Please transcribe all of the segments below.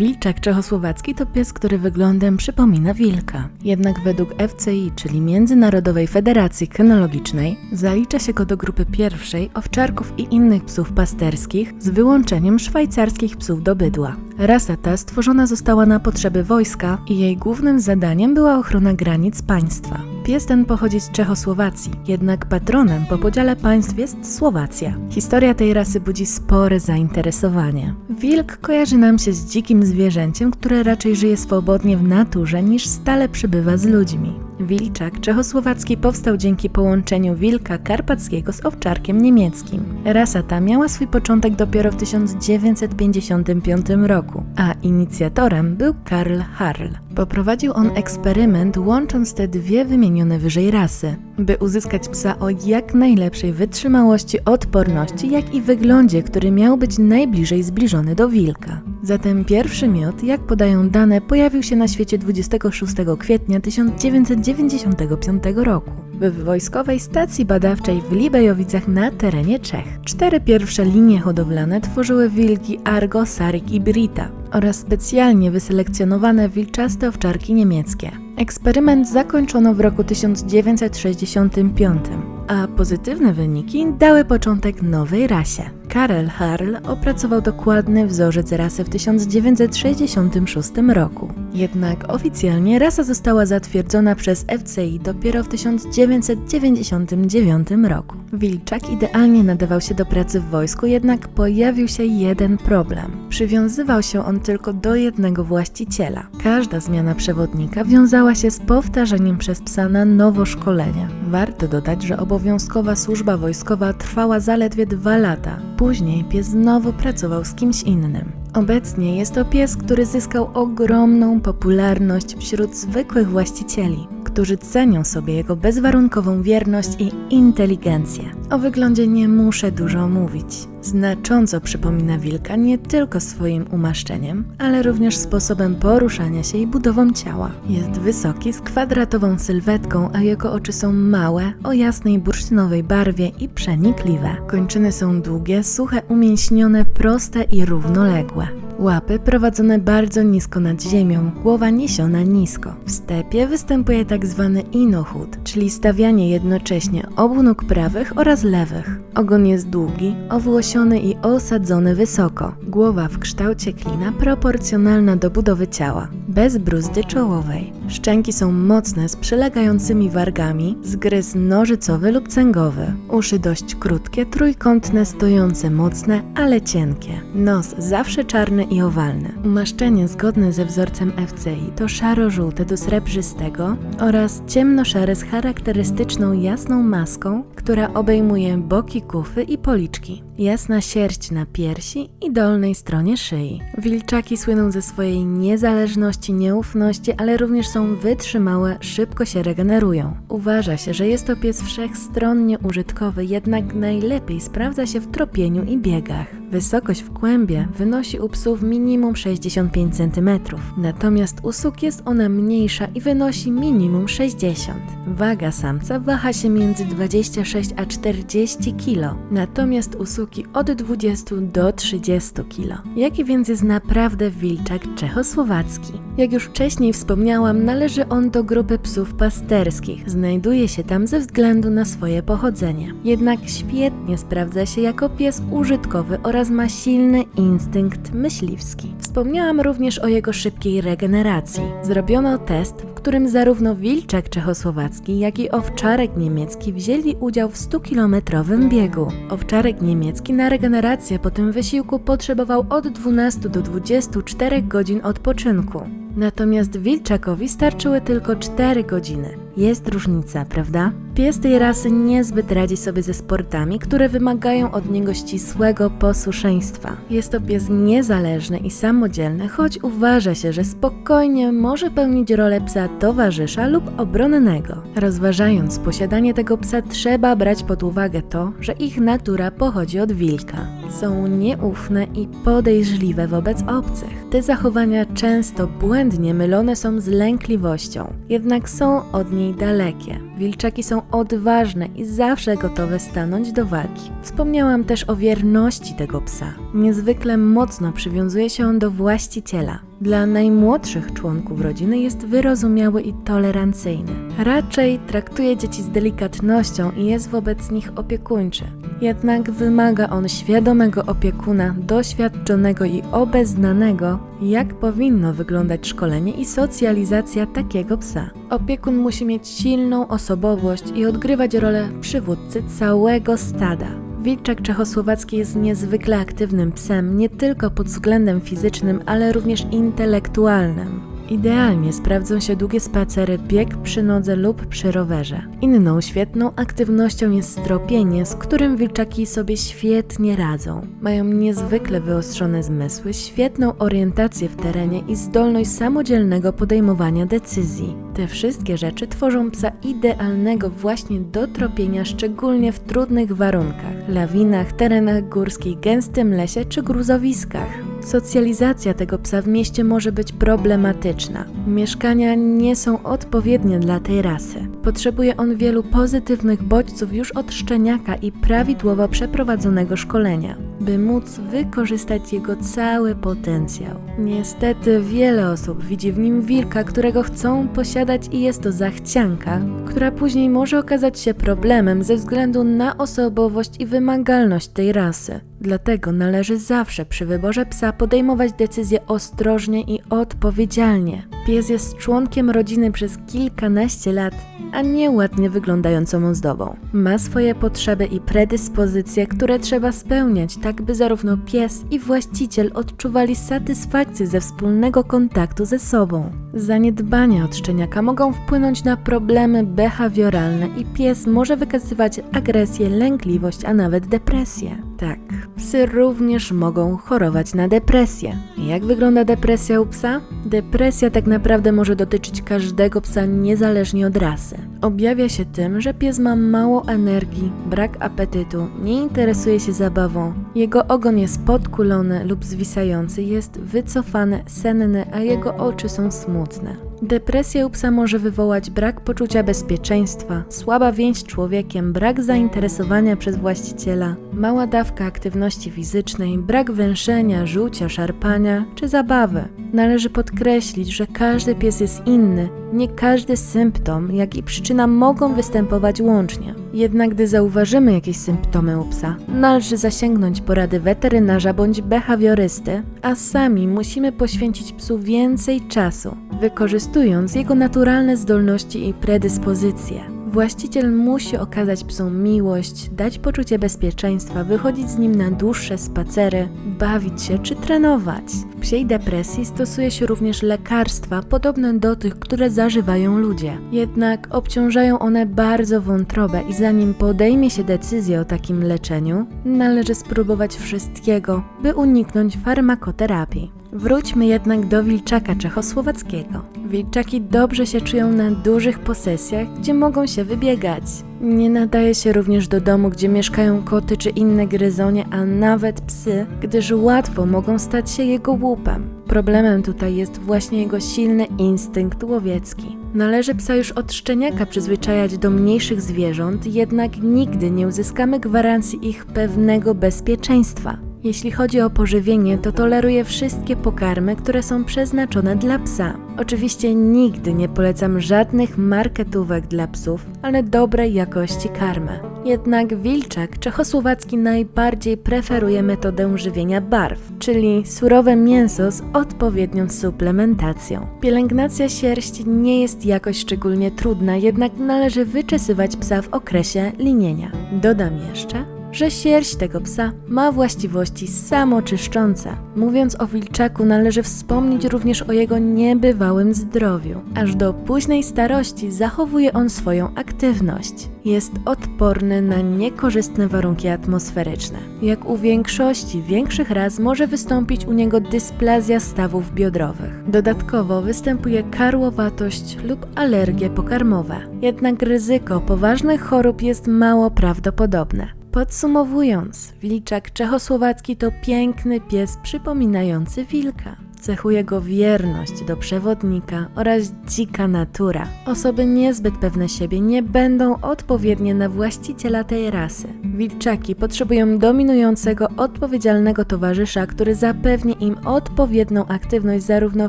Wilczak czechosłowacki to pies, który wyglądem przypomina wilka. Jednak według FCI, czyli Międzynarodowej Federacji Kynologicznej, zalicza się go do grupy pierwszej owczarków i innych psów pasterskich z wyłączeniem szwajcarskich psów do bydła. Rasa ta stworzona została na potrzeby wojska i jej głównym zadaniem była ochrona granic państwa. Pies ten pochodzi z Czechosłowacji, jednak patronem po podziale państw jest Słowacja. Historia tej rasy budzi spore zainteresowanie. Wilk kojarzy nam się z dzikim zwierzęciem, które raczej żyje swobodnie w naturze niż stale przybywa z ludźmi. Wilczak czechosłowacki powstał dzięki połączeniu wilka karpackiego z owczarkiem niemieckim. Rasa ta miała swój początek dopiero w 1955 roku, a inicjatorem był Karl Harl. Poprowadził on eksperyment łącząc te dwie wymienione wyżej rasy, by uzyskać psa o jak najlepszej wytrzymałości, odporności, jak i wyglądzie, który miał być najbliżej zbliżony do wilka. Zatem pierwszy miod, jak podają dane, pojawił się na świecie 26 kwietnia 1995 roku w wojskowej stacji badawczej w Libejowicach na terenie Czech. Cztery pierwsze linie hodowlane tworzyły wilki Argo, Sarik i Brita oraz specjalnie wyselekcjonowane wilczaste owczarki niemieckie. Eksperyment zakończono w roku 1965, a pozytywne wyniki dały początek nowej rasie. Karel Harl opracował dokładny wzorzec rasy w 1966 roku. Jednak oficjalnie rasa została zatwierdzona przez FCI dopiero w 1999 roku. Wilczak idealnie nadawał się do pracy w wojsku, jednak pojawił się jeden problem. Przywiązywał się on tylko do jednego właściciela. Każda zmiana przewodnika wiązała się z powtarzaniem przez psa na nowo szkolenia. Warto dodać, że obowiązkowa służba wojskowa trwała zaledwie dwa lata. Później pies znowu pracował z kimś innym. Obecnie jest to pies, który zyskał ogromną popularność wśród zwykłych właścicieli, którzy cenią sobie jego bezwarunkową wierność i inteligencję. O wyglądzie nie muszę dużo mówić. Znacząco przypomina wilka nie tylko swoim umaszczeniem, ale również sposobem poruszania się i budową ciała. Jest wysoki, z kwadratową sylwetką, a jego oczy są małe, o jasnej bursztynowej barwie i przenikliwe. Kończyny są długie, suche, umięśnione, proste i równoległe. Łapy prowadzone bardzo nisko nad ziemią, głowa niesiona nisko. W stepie występuje tak zwany inochód, czyli stawianie jednocześnie obu nóg prawych oraz lewych. Ogon jest długi, owłosiony i osadzony wysoko. Głowa w kształcie klina proporcjonalna do budowy ciała, bez bruzdy czołowej. Szczęki są mocne z przylegającymi wargami, zgryz nożycowy lub cęgowy. Uszy dość krótkie, trójkątne, stojące mocne, ale cienkie. Nos zawsze czarny i. Umaszczenie zgodne ze wzorcem FCI to szaro-żółte do srebrzystego oraz ciemnoszare z charakterystyczną jasną maską, która obejmuje boki kufy i policzki. Jasna sierść na piersi i dolnej stronie szyi. Wilczaki słyną ze swojej niezależności, nieufności, ale również są wytrzymałe, szybko się regenerują. Uważa się, że jest to pies wszechstronnie użytkowy, jednak najlepiej sprawdza się w tropieniu i biegach. Wysokość w kłębie wynosi u psów minimum 65 cm, natomiast u suk jest ona mniejsza i wynosi minimum 60. Waga samca waha się między 26 a 40 kg, natomiast u od 20 do 30 kg. Jaki więc jest naprawdę wilczak czechosłowacki? Jak już wcześniej wspomniałam, należy on do grupy psów pasterskich. Znajduje się tam ze względu na swoje pochodzenie. Jednak świetnie sprawdza się jako pies użytkowy oraz ma silny instynkt myśliwski. Wspomniałam również o jego szybkiej regeneracji. Zrobiono test, którym zarówno wilczak czechosłowacki, jak i owczarek niemiecki wzięli udział w 100-kilometrowym biegu. Owczarek niemiecki na regenerację po tym wysiłku potrzebował od 12 do 24 godzin odpoczynku. Natomiast Wilczakowi starczyły tylko 4 godziny. Jest różnica, prawda? Pies tej rasy niezbyt radzi sobie ze sportami, które wymagają od niego ścisłego posłuszeństwa. Jest to pies niezależny i samodzielny, choć uważa się, że spokojnie może pełnić rolę psa towarzysza lub obronnego. Rozważając posiadanie tego psa, trzeba brać pod uwagę to, że ich natura pochodzi od wilka. Są nieufne i podejrzliwe wobec obcych. Te zachowania często błędnie mylone są z lękliwością, jednak są od niej dalekie. Wilczaki są odważne i zawsze gotowe stanąć do walki. Wspomniałam też o wierności tego psa. Niezwykle mocno przywiązuje się on do właściciela. Dla najmłodszych członków rodziny jest wyrozumiały i tolerancyjny. Raczej traktuje dzieci z delikatnością i jest wobec nich opiekuńczy. Jednak wymaga on świadomego opiekuna, doświadczonego i obeznanego, jak powinno wyglądać szkolenie i socjalizacja takiego psa. Opiekun musi mieć silną osobowość i odgrywać rolę przywódcy całego stada. Wilczek czechosłowacki jest niezwykle aktywnym psem, nie tylko pod względem fizycznym, ale również intelektualnym. Idealnie sprawdzą się długie spacery, bieg przy nodze lub przy rowerze. Inną świetną aktywnością jest stropienie, z którym wilczaki sobie świetnie radzą. Mają niezwykle wyostrzone zmysły, świetną orientację w terenie i zdolność samodzielnego podejmowania decyzji. Te wszystkie rzeczy tworzą psa idealnego właśnie do tropienia, szczególnie w trudnych warunkach lawinach, terenach górskich, gęstym lesie czy gruzowiskach. Socjalizacja tego psa w mieście może być problematyczna. Mieszkania nie są odpowiednie dla tej rasy. Potrzebuje on wielu pozytywnych bodźców już od szczeniaka i prawidłowo przeprowadzonego szkolenia, by móc wykorzystać jego cały potencjał. Niestety wiele osób widzi w nim wilka, którego chcą posiadać i jest to zachcianka, która później może okazać się problemem ze względu na osobowość i wymagalność tej rasy. Dlatego należy zawsze przy wyborze psa podejmować decyzje ostrożnie i odpowiedzialnie. Pies jest członkiem rodziny przez kilkanaście lat, a nie ładnie wyglądającą ozdobą. Ma swoje potrzeby i predyspozycje, które trzeba spełniać, tak by zarówno pies i właściciel odczuwali satysfakcję ze wspólnego kontaktu ze sobą. Zaniedbania od szczeniaka mogą wpłynąć na problemy behawioralne i pies może wykazywać agresję, lękliwość, a nawet depresję. Tak, psy również mogą chorować na depresję. Jak wygląda depresja u psa? Depresja tak naprawdę może dotyczyć każdego psa niezależnie od rasy. Objawia się tym, że pies ma mało energii, brak apetytu, nie interesuje się zabawą, jego ogon jest podkulony lub zwisający, jest wycofany, senny, a jego oczy są smutne. Depresja u psa może wywołać brak poczucia bezpieczeństwa, słaba więź z człowiekiem, brak zainteresowania przez właściciela, mała dawka aktywności fizycznej, brak węszenia, rzucia, szarpania czy zabawy. Należy podkreślić, że każdy pies jest inny, nie każdy symptom, jak i przyczyna mogą występować łącznie. Jednak gdy zauważymy jakieś symptomy u psa, należy zasięgnąć porady weterynarza bądź behawiorysty, a sami musimy poświęcić psu więcej czasu, wykorzystując jego naturalne zdolności i predyspozycje. Właściciel musi okazać psu miłość, dać poczucie bezpieczeństwa, wychodzić z nim na dłuższe spacery, bawić się czy trenować. W psiej depresji stosuje się również lekarstwa podobne do tych, które zażywają ludzie. Jednak obciążają one bardzo wątrobę i zanim podejmie się decyzję o takim leczeniu, należy spróbować wszystkiego, by uniknąć farmakoterapii. Wróćmy jednak do wilczaka czechosłowackiego. Wilczaki dobrze się czują na dużych posesjach, gdzie mogą się wybiegać. Nie nadaje się również do domu, gdzie mieszkają koty czy inne gryzonie, a nawet psy, gdyż łatwo mogą stać się jego łupem. Problemem tutaj jest właśnie jego silny instynkt łowiecki. Należy psa już od szczeniaka przyzwyczajać do mniejszych zwierząt, jednak nigdy nie uzyskamy gwarancji ich pewnego bezpieczeństwa. Jeśli chodzi o pożywienie, to toleruję wszystkie pokarmy, które są przeznaczone dla psa. Oczywiście nigdy nie polecam żadnych marketówek dla psów, ale dobrej jakości karmę. Jednak wilczak czechosłowacki najbardziej preferuje metodę żywienia barw, czyli surowe mięso z odpowiednią suplementacją. Pielęgnacja sierści nie jest jakoś szczególnie trudna, jednak należy wyczesywać psa w okresie linienia. Dodam jeszcze, że sierść tego psa ma właściwości samoczyszczące. Mówiąc o wilczaku, należy wspomnieć również o jego niebywałym zdrowiu. Aż do późnej starości zachowuje on swoją aktywność. Jest odporny na niekorzystne warunki atmosferyczne. Jak u większości większych ras może wystąpić u niego dysplazja stawów biodrowych. Dodatkowo występuje karłowatość lub alergie pokarmowe. Jednak ryzyko poważnych chorób jest mało prawdopodobne. Podsumowując, wilczak czechosłowacki to piękny pies przypominający wilka. Cechuje go wierność do przewodnika oraz dzika natura. Osoby niezbyt pewne siebie nie będą odpowiednie na właściciela tej rasy. Wilczaki potrzebują dominującego, odpowiedzialnego towarzysza, który zapewni im odpowiednią aktywność zarówno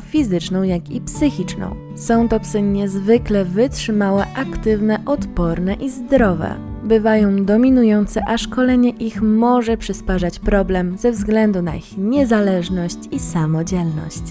fizyczną, jak i psychiczną. Są to psy niezwykle wytrzymałe, aktywne, odporne i zdrowe. Bywają dominujące, a szkolenie ich może przysparzać problem ze względu na ich niezależność i samodzielność.